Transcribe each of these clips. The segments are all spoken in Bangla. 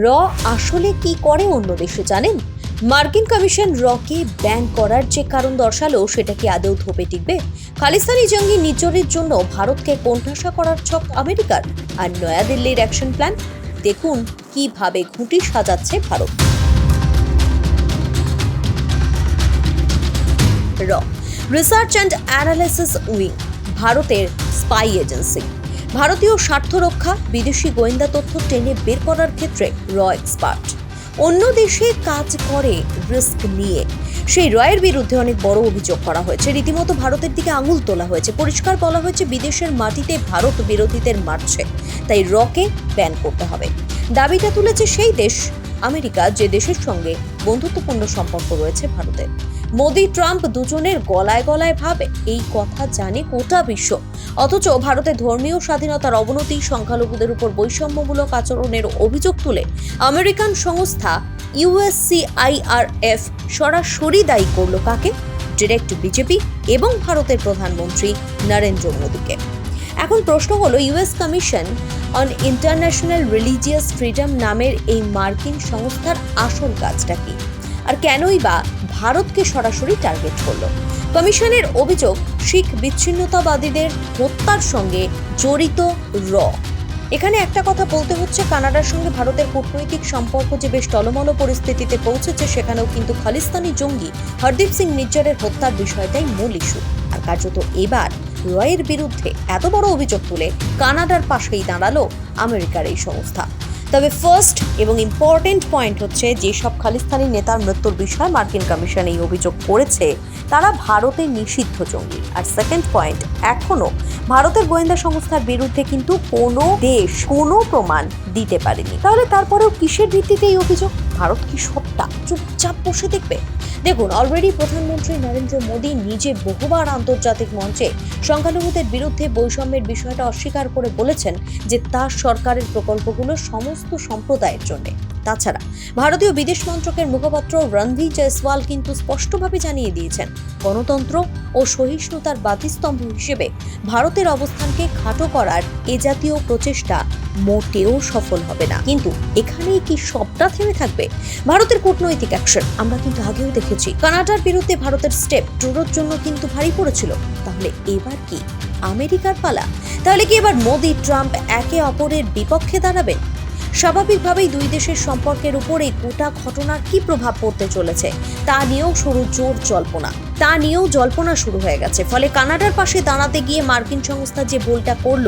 র আসলে কি করে অন্য দেশে জানেন? মার্কিন কমিশন রকে ব্যান করার যে কারণ দর্শালো, সেটা কি আদৌ ধোপে টিকবে? খালিস্তানি জঙ্গি নিচরের জন্য ভারতকে কোণঠাসা করার ছক আমেরিকার। আর নয়াদিল্লির অ্যাকশন প্ল্যান? দেখুন কীভাবে ঘুঁটি সাজাচ্ছে ভারত। র, রিসার্চ অ্যান্ড অ্যানালিসিস উইং, ভারতের স্পাই এজেন্সি। ভারতীয় স্বার্থ রক্ষা বিদেশি গোয়েন্দা তথ্য টেনে বের করার ক্ষেত্রে র এক্সপার্ট। অন্য দেশে কাজ করে, রিস্ক নিয়ে। সেই রয়ের বিরুদ্ধে অনেক বড় অভিযোগ করা হয়েছে। রীতিমতো ভারতের দিকে আঙুল তোলা হয়েছে। পরিষ্কার বলা হয়েছে, বিদেশের মাটিতে ভারত বিরোধীদের মারছে। তাই রকে ব্যান করতে হবে। দাবিটা তুলেছে সেই দেশ, আমেরিকা, যে দেশের সঙ্গে বন্ধুত্বপূর্ণ সম্পর্ক রয়েছে ভারতের মোদি, ট্রাম্প দুজনের গলায় গলায় ভাবে, এই কথা জানে গোটা বিশ্ব। অথচ ভারতের ধর্মীয় স্বাধীনতার অবনতি, সংখ্যালঘুদের উপর বৈষম্যমূলক আচরণের অভিযোগ তুলে আমেরিকান সংস্থা ইউএসসিআইআরএফ সরাসরি দায়ী করল কাকে? ডিরেক্ট বিজেপি এবং ভারতের প্রধানমন্ত্রী নরেন্দ্র মোদীকে। এখন প্রশ্ন হলো US commission on international religious freedom নামের এই মার্কিন সংস্থার আসল কাজটা কি? আর কেনই বা ভারতকে সরাসরি টার্গেট করল? কমিশনের অভিযোগ, শিখ বিচ্ছিন্নতাবাদীদের হত্যার সঙ্গে জড়িত র। এখানে একটা কথা বলতে হচ্ছে, কানাডার সঙ্গে ভারতের কূটনৈতিক সম্পর্ক যে বেশ টলমল পরিস্থিতিতে পৌঁছেছে, সেখানেও কিন্তু খালিস্তানি জঙ্গি হরদীপ সিং নিজ্জারের হত্যার বিষয়টাই মূল ইস্যু আর কার্যত এবার রয়ের বিরুদ্ধে এত বড় অভিযোগ তুলে কানাডার পাশেই দাঁড়াল আমেরিকার এই সংস্থা। তবে ফার্স্ট এবং ইম্পর্টেন্ট পয়েন্ট হচ্ছে যেসব খালিস্তানি নেতার মৃত্যুর বিষয়ে মার্কিন কমিশন এই অভিযোগ করেছে। তারা ভারতের নিষিদ্ধ জঙ্গি। আর সেকেন্ড পয়েন্ট এখনও ভারতের গোয়েন্দা সংস্থার বিরুদ্ধে কিন্তু কোনো দেশ কোনো প্রমাণ দিতে পারেনি। তাহলে তারপরেও কিসের ভিত্তিতে এই অভিযোগ? ভারত কি সবটা চুপচাপ বসে দেখবে। দেখুন অলরেডি প্রধানমন্ত্রী নরেন্দ্র মোদী নিজে বহুবার আন্তর্জাতিক মঞ্চে সংখ্যালঘুদের বিরুদ্ধে বৈষম্যের বিষয়টা অস্বীকার করে বলেছেন যে তার সরকারের প্রকল্পগুলো সমস্ত সম্প্রদায়ের জন্য। তাছাড়া ভারতীয় বিদেশ মন্ত্রকের মুখপাত্র রণধীর জয়সওয়াল কিন্তু স্পষ্টভাবে জানিয়ে দিয়েছেন, গণতন্ত্র ও সহিষ্ণুতার বাতিস্তম্ভ হিসেবে ভারতের অবস্থানকে খাটো করার এ জাতীয় প্রচেষ্টা মোটেও সফল হবে না। কিন্তু এখানেই কি সবটা থেমে থাকবে? ভারতের কূটনৈতিক অ্যাকশন আমরা কিন্তু আগেও দেখেছি। কানাডার বিরুদ্ধে ভারতের স্টেপ ট্রুডোর জন্য কিন্তু ভারী পড়েছিল। তাহলে এবার কি? আমেরিকার পালা? তাহলে কি এবার মোদি, ট্রাম্প একে অপরের বিপক্ষে দাঁড়াবেন? স্বাভাবিকভাবেই দুই দেশের সম্পর্কের উপর এই গোটা ঘটনার কি প্রভাব পড়তে চলেছে, তা নিয়েও শুরু জোর জল্পনা। তা নিয়েও জল্পনা শুরু হয়ে গেছে। ফলে কানাডার পাশে দাঁড়াতে গিয়ে মার্কিন সংস্থা যে ভুলটা করল,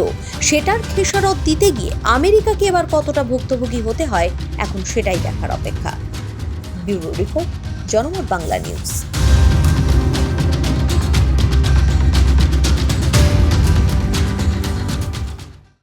সেটার খেসারত দিতে গিয়ে আমেরিকাকে এবার কতটা ভুক্তভোগী হতে হয়, এখন সেটাই দেখার অপেক্ষা। ব্যুরো রিপোর্ট, জনমত বাংলা নিউজ।